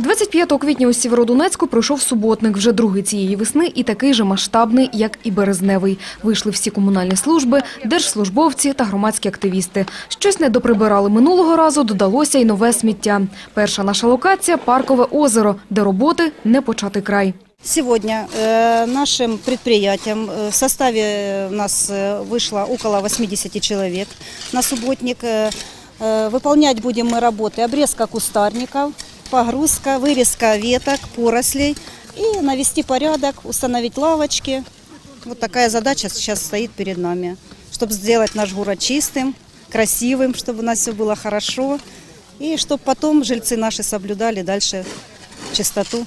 25 квітня у Сєвєродонецьку пройшов суботник, вже другий цієї весни і такий же масштабний, як і березневий. Вийшли всі комунальні служби, держслужбовці та громадські активісти. Щось не доприбирали минулого разу, додалося й нове сміття. Перша наша локація – Паркове озеро, де роботи не початий край. Сегодня э, нашим предприятиям э, в составе у нас э, вышло около 80 человек на субботник. Э, э, Выполнять будем мы работы обрезка кустарников, погрузка, вырезка веток, порослей и навести порядок, установить лавочки. Вот такая задача сейчас стоит перед нами, чтобы сделать наш город чистым, красивым, чтобы у нас все было хорошо и чтобы потом жильцы наши соблюдали дальше чистоту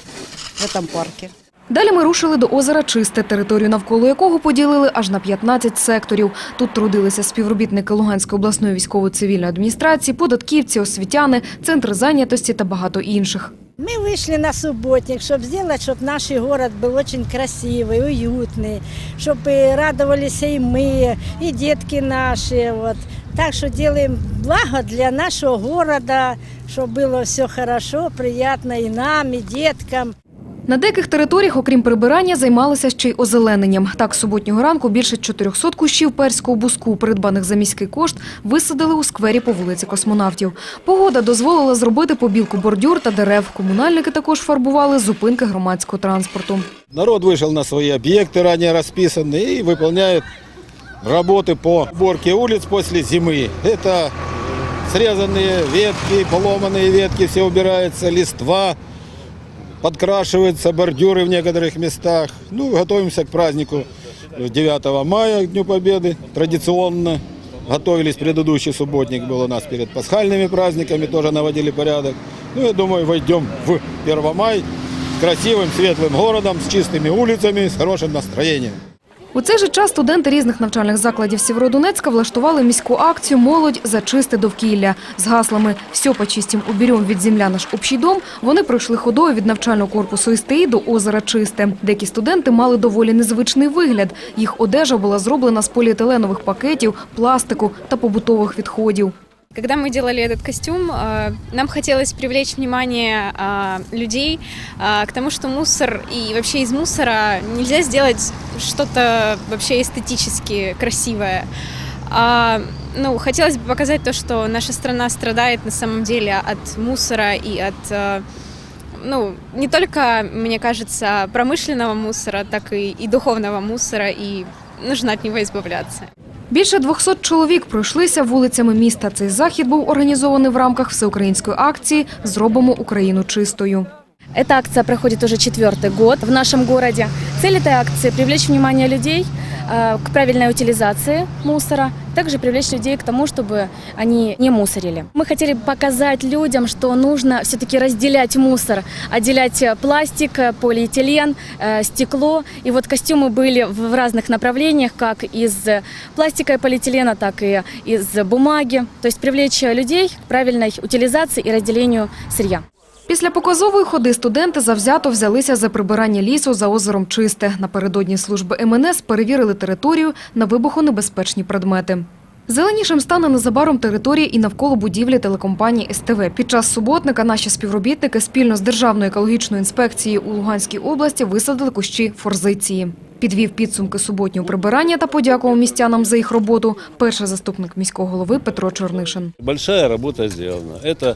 в этом парке. Далі ми рушили до озера Чисте, територію навколо якого поділили аж на 15 секторів. Тут трудилися співробітники Луганської обласної військово-цивільної адміністрації, податківці, освітяни, центр зайнятості та багато інших. Мы вышли на субботник, чтобы сделать, чтобы наш город был очень красивый, уютный, чтобы радовались и мы, и детки наши. Вот. Так что делаем благо для нашего города, чтобы было все хорошо, приятно и нам, и деткам. На деяких територіях, окрім прибирання, займалися ще й озелененням. Так, суботнього ранку більше 400 кущів перського буску, придбаних за міський кошт, висадили у сквері по вулиці Космонавтів. Погода дозволила зробити побілку бордюр та дерев. Комунальники також фарбували зупинки громадського транспорту. Народ вышел на свои объекты, ранее расписанные, и выполняет работы по уборке улиц после зимы. Это срезанные ветки, поломанные ветки, все убирается, листва, Подкрашиваются бордюры в некоторых местах. Ну, готовимся к празднику 9 мая, к Дню Победы, традиционно. Готовились, предыдущий субботник был у нас перед пасхальными праздниками, тоже наводили порядок. Ну, я думаю, войдем в 1 мая красивым, светлым городом, с чистыми улицами, с хорошим настроением. У цей же час студенти різних навчальних закладів Сєвєродонецька влаштували міську акцію «Молодь за чисте довкілля». З гаслами «Все почистим, уберем від земля наш общий дом» вони пройшли ходою від навчального корпусу СТІ до озера Чисте. Деякі студенти мали доволі незвичний вигляд. Їх одежа була зроблена з поліетиленових пакетів, пластику та побутових відходів. Когда мы делали этот костюм, э, нам хотелось привлечь внимание э, людей э, к тому, что мусор и вообще из мусора нельзя сделать что-то вообще эстетически красивое. А, ну, хотелось бы показать то, что наша страна страдает на самом деле от мусора и от ну, не только, мне кажется, промышленного мусора, так и, и духовного мусора, и нужно от него избавляться. Більше 200 чоловік пройшлися вулицями міста. Цей захід був організований в рамках всеукраїнської акції «Зробимо Україну чистою». Эта акция проходит уже четвертый год в нашем городе. Цель этой акции – привлечь внимание людей э, к правильной утилизации мусора, также привлечь людей к тому, чтобы они не мусорили. Мы хотели показать людям, что нужно все-таки разделять мусор, отделять э, пластик, э, полиэтилен, э, стекло. И вот костюмы были в в разных направлениях, как из пластика и полиэтилена, так и из бумаги. То есть привлечь людей к правильной утилизации и разделению сырья. Після показової ходи студенти завзято взялися за прибирання лісу за озером Чисте. Напередодні служби МНС перевірили територію на вибухонебезпечні предмети. Зеленішим стане незабаром територія і навколо будівлі телекомпанії СТВ. Під час суботника наші співробітники спільно з Державною екологічною інспекцією у Луганській області висадили кущі форзиції. Підвів підсумки суботнього прибирання та подякував містянам за їх роботу перший заступник міського голови Петро Чорнишин. Большая работа сделана. Это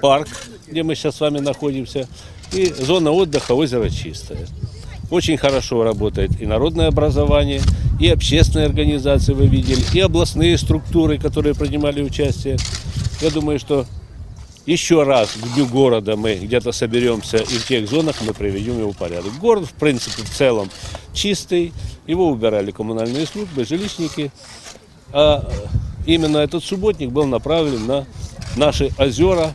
парк, где мы сейчас с вами находимся, и зона отдыха озеро Чистое. Очень хорошо работает и народное образование, и общественные организации вы видели, и областные структуры, которые принимали участие. Я думаю, что еще раз к Дню города мы где-то соберемся и в тех зонах мы приведем его в порядок. Город, в принципе, в целом чистый, его убирали коммунальные службы, жилищники. А именно этот субботник был направлен на наши озера,